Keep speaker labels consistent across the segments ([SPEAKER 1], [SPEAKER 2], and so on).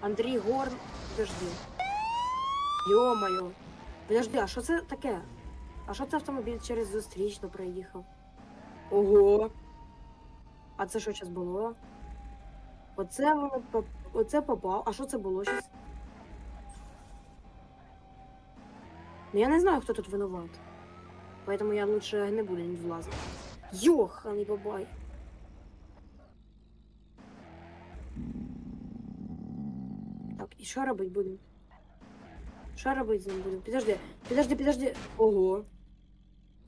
[SPEAKER 1] Андрій Горн. Подожди. Йо-моє. Подожди, а що це таке? А що це автомобіль через зустрічну проїхав? Ого. А це що зараз було? Оце воно. Оце попав. А що це було зараз? Ну я не знаю, хто тут винуват. Поэтому я лучше не буду не влазити. Йоханий бабай. Так, і що робити будемо? Що робити з ним будемо? Підожди, підожди, підожди. Ого.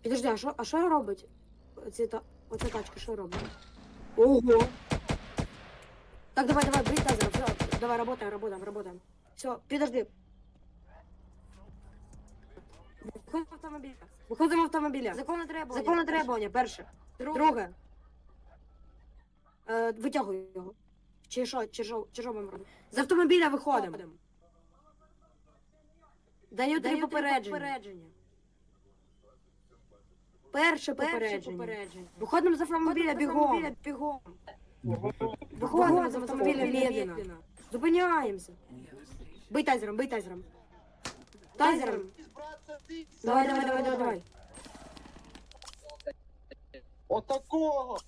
[SPEAKER 1] Підожди, а що, а що робить? Оці та, оця тачка, що робить? Ого. Так, давай, давай, брить тазер, все, давай, работаем, работаем, работаем. Все, подожди. Виходимо в автомобіля. Виходимо автомобіля.
[SPEAKER 2] Законне требування.
[SPEAKER 1] Законне требування, перше. Друге. Е, витягуй його. Чи що, чи що, чи що ми робимо? З автомобіля виходимо. Даю три попередження. Перше попередження.
[SPEAKER 2] попередження.
[SPEAKER 1] Виходимо з автомобіля бігом.
[SPEAKER 2] бігом.
[SPEAKER 1] Виходимо з автомобіля медленно. Зупиняємося. Бий тайзером, бий тайзером. Тайзером. Давай, давай, давай, давай, давай.
[SPEAKER 3] Вот такого!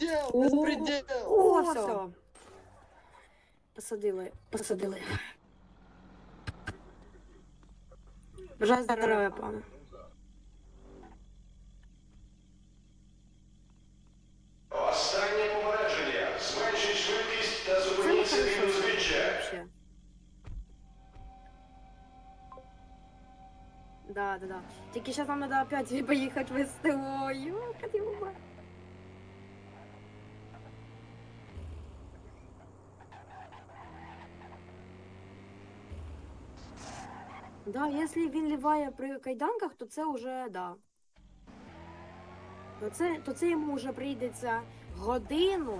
[SPEAKER 3] Беспредел!
[SPEAKER 1] О,
[SPEAKER 3] Беспредел!
[SPEAKER 1] О, все. Посадили, посадили. Бажаю здоров'я, пане.
[SPEAKER 4] Останнє попередження. Зменшіть швидкість та
[SPEAKER 1] Це не
[SPEAKER 4] зупиніться
[SPEAKER 1] хорошо
[SPEAKER 4] узбіччя.
[SPEAKER 1] вообще. Да, да, да. Тільки сейчас нам надо опять поїхати в СТО. Ёлка ты ума. Да, якщо він ліває при кайданках, то це вже да. То це, то це йому вже прийдеться годину